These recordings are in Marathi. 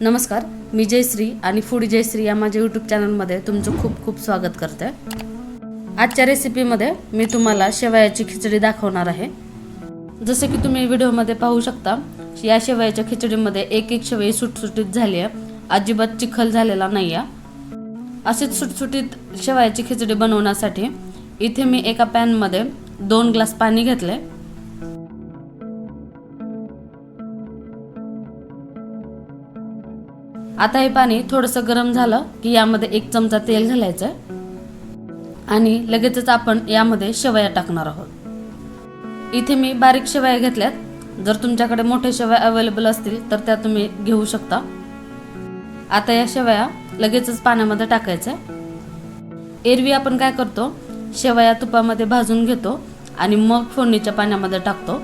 नमस्कार मी जयश्री आणि फूड जयश्री या माझ्या यूट्यूब चॅनलमध्ये तुमचं खूप खूप स्वागत करते. आजच्या रेसिपीमध्ये मी तुम्हाला शेवयाची खिचडी दाखवणार आहे. जसं की तुम्ही व्हिडिओमध्ये पाहू शकता या शेवयाच्या खिचडीमध्ये एक एक शेवई सुटसुटीत झाली आहे. अजिबात चिखल झालेला नाही आहे. अशीच सुटसुटीत शेवयाची खिचडी बनवण्यासाठी इथे मी एका पॅनमध्ये दोन ग्लास पाणी घेतले आता हे पाणी थोडंसं गरम झालं की यामध्ये एक चमचा तेल घालायचं आहे आणि लगेचच आपण यामध्ये शेवया टाकणार आहोत. इथे मी बारीक शेवया घेतल्यात. जर तुमच्याकडे मोठे शेवया अवेलेबल असतील तर त्या तुम्ही घेऊ शकता. आता या शेवया लगेचच पाण्यामध्ये टाकायच्या एरवी आपण काय करतो? शेवया तुपामध्ये भाजून घेतो आणि मग फोडणीच्या पाण्यामध्ये टाकतो.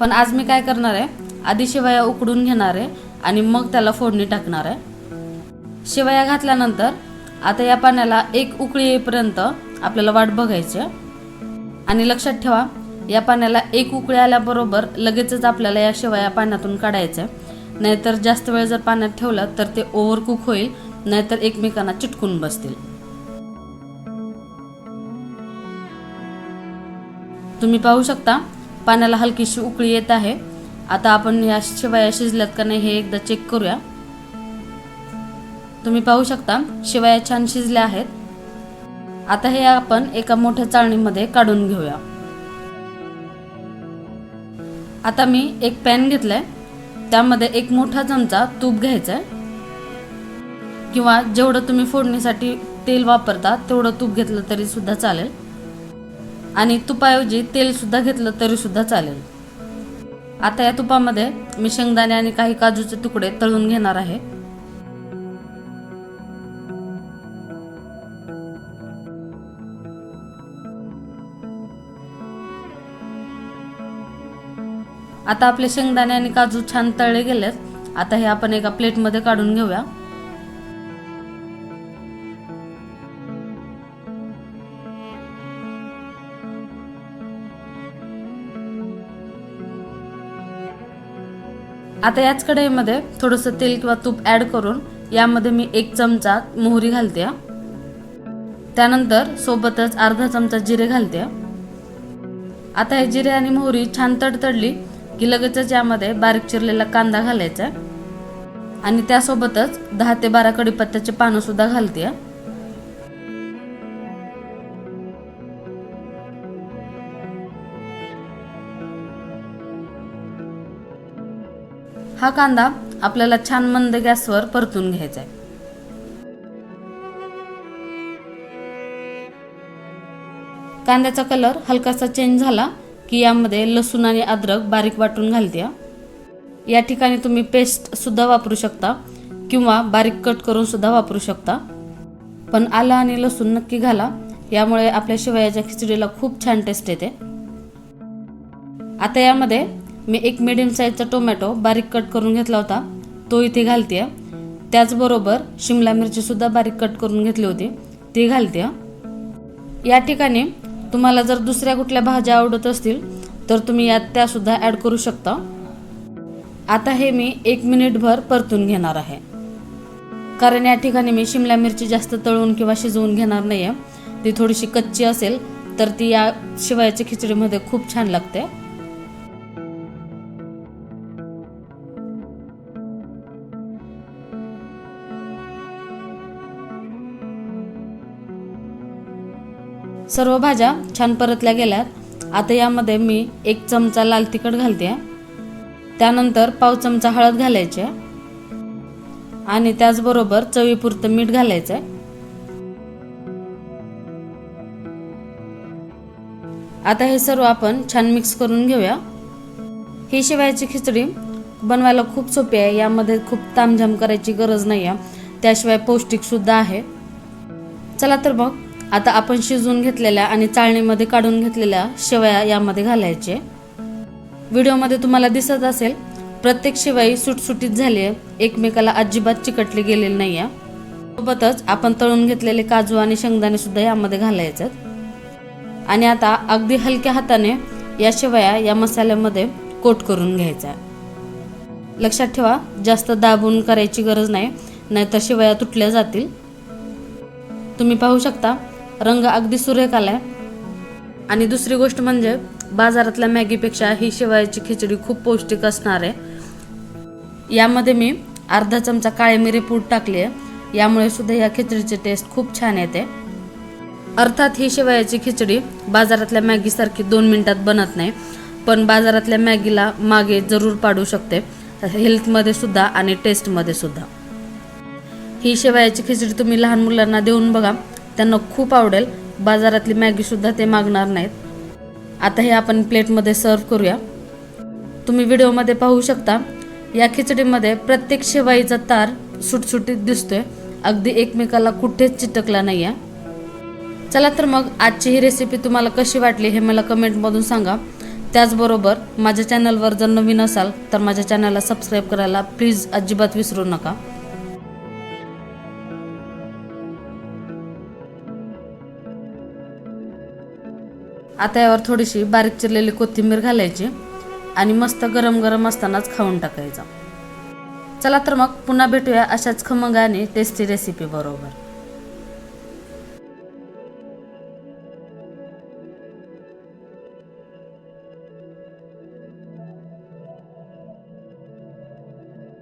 पण आज मी काय करणार आहे? आधी शेवया उकडून घेणार आहे. आणि मग त्याला फोडणी टाकणार आहे शेवया घातल्यानंतर आता या पाण्याला एक उकळी येईपर्यंत आपल्याला वाट बघायची आहे. आणि लक्षात ठेवा या पाण्याला एक उकळी आल्याबरोबर लगेचच आपल्याला या शेवया पाण्यातून काढायचं आहे. नाहीतर जास्त वेळ जर पाण्यात ठेवलं तर ते ओव्हर कुक होईल नाहीतर एकमेकांना चिटकून बसतील तुम्ही पाहू शकता पाण्याला हलकीशी उकळी येत आहे आता आपण या शेवया शिजल्यात का नाही हे एकदा चेक करूया. तुम्ही पाहू शकता शेवया छान शिजल्या आहेत. आता हे आपण एका मोठ्या चाळणीमध्ये काढून घेऊया. आता मी एक पॅन घेतलाय. त्यामध्ये एक मोठा चमचा तूप घ्यायचा आहे किंवा जेवढं तुम्ही फोडणीसाठी तेल वापरता तेवढं तूप घेतलं तरी सुद्धा चालेल. आणि तुपाऐवजी तेल सुद्धा घेतलं तरी सुद्धा चालेल. आता या तुपामध्ये मी शेंगदाणे आणि काही काजूचे तुकडे तळून घेणार आहे. आता आपले शेंगदाणे आणि काजू छान तळले गेलेत. आता हे आपण एका प्लेटमध्ये काढून घेऊया. आता याच कढईमध्ये थोडंसं तेल किंवा तूप ॲड करून यामध्ये मी एक चमचा मोहरी घालते. त्यानंतर सोबतच अर्धा चमचा जिरे घालते. आता हे जिरे आणि मोहरी छान तडतडली की लगेचच यामध्ये बारीक चिरलेला कांदा घालायचा आहे. आणि त्यासोबतच दहा ते बारा कडीपत्त्याचे पानं सुद्धा घालते. हा. कांदा आपल्याला छान मंद गॅसवर परतून घ्यायचा आहे. कांद्याचा कलर हलकासा चेंज झाला की यामध्ये लसूण आणि अद्रक बारीक वाटून घालते. या ठिकाणी तुम्ही पेस्ट सुद्धा वापरू शकता किंवा बारीक कट करून सुद्धा वापरू शकता. पण आलं आणि लसूण नक्की घाला यामुळे आपल्या शिवयाच्या खिचडीला खूप छान टेस्ट येते. आता यामध्ये मी एक मिडियम साईजचा टोमॅटो बारीक कट करून घेतला होता. तो इथे घालते त्याचबरोबर शिमला मिरचीसुद्धा बारीक कट करून घेतली होती. ती घालते या ठिकाणी तुम्हाला जर दुसऱ्या कुठल्या भाज्या आवडत असतील तर तुम्ही यात त्यासुद्धा ॲड करू शकता. आता हे मी एक मिनिटभर परतून घेणार आहे. कारण या ठिकाणी मी शिमला मिरची जास्त तळून किंवा शिजवून घेणार नाही आहे ती थोडीशी कच्ची असेल तर ती या शिवायच्या खिचडीमध्ये खूप छान लागते. सर्व भाज्या छान परतल्या गेल्यात. आता यामध्ये मी एक चमचा लाल तिखट घालते. त्यानंतर पाव चमचा हळद घालायची. आणि त्याचबरोबर चवीपुरतं मीठ घालायचं आहे आता हे सर्व आपण छान मिक्स करून घेऊया. ही शिवायची खिचडी बनवायला खूप सोपी आहे. यामध्ये खूप तामझाम करायची गरज नाही आहे त्याशिवाय पौष्टिक सुद्धा आहे. चला तर मग आता आपण शिजवून घेतलेल्या आणि चाळणीमध्ये काढून घेतलेल्या शेवया यामध्ये घालायचे. व्हिडिओमध्ये तुम्हाला दिसत असेल प्रत्येक शिवाई सुटसुटीत झाली आहे. एकमेकाला अजिबात चिकटली गेलेली नाही आहे सोबतच आपण तळून घेतलेले काजू आणि शेंगदाणे सुद्धा यामध्ये घालायचे आणि आता अगदी हलक्या हाताने या शेवया या मसाल्यामध्ये कोट करून घ्यायचा लक्षात ठेवा जास्त दाबून करायची गरज नाही नाहीतर शिवया तुटल्या जातील. तुम्ही पाहू शकता रंग अगदी सुरेख आलाय आणि दुसरी गोष्ट म्हणजे बाजारातल्या मॅगीपेक्षा ही शेवयाची खिचडी खूप पौष्टिक असणार आहे. यामध्ये मी अर्धा चमचा काळे मिरी पूड टाकली आहे. यामुळे सुद्धा या खिचडीची टेस्ट खूप छान येते. अर्थात ही शेवयाची खिचडी बाजारातल्या मॅगीसारखी दोन मिनिटात बनत नाही पण बाजारातल्या मॅगीला मागे जरूर पाडू शकते. हेल्थमध्ये सुद्धा आणि टेस्टमध्ये सुद्धा. ही शेवयाची खिचडी तुम्ही लहान मुलांना देऊन बघा. त्यांना खूप आवडेल. बाजारातली मॅगीसुद्धा ते मागणार नाहीत. आता हे आपण प्लेटमध्ये सर्व करूया. तुम्ही व्हिडिओमध्ये पाहू शकता या खिचडीमध्ये प्रत्येक शेवाईचा तार सुटसुटीत दिसतोय. अगदी एकमेकाला कुठेच चिटकला नाही आहे चला तर मग आजची ही रेसिपी तुम्हाला कशी वाटली हे मला कमेंटमधून सांगा. त्याचबरोबर माझ्या चॅनलवर जर नवीन असाल तर माझ्या चॅनलला सबस्क्राईब करायला प्लीज अजिबात विसरू नका. आता यावर थोडीशी बारीक चिरलेली कोथिंबीर घालायची आणि मस्त गरम गरम असतानाच खाऊन टाकायचा. चला तर मग पुन्हा भेटूया अशाच खमंग आणि टेस्टी रेसिपी बरोबर.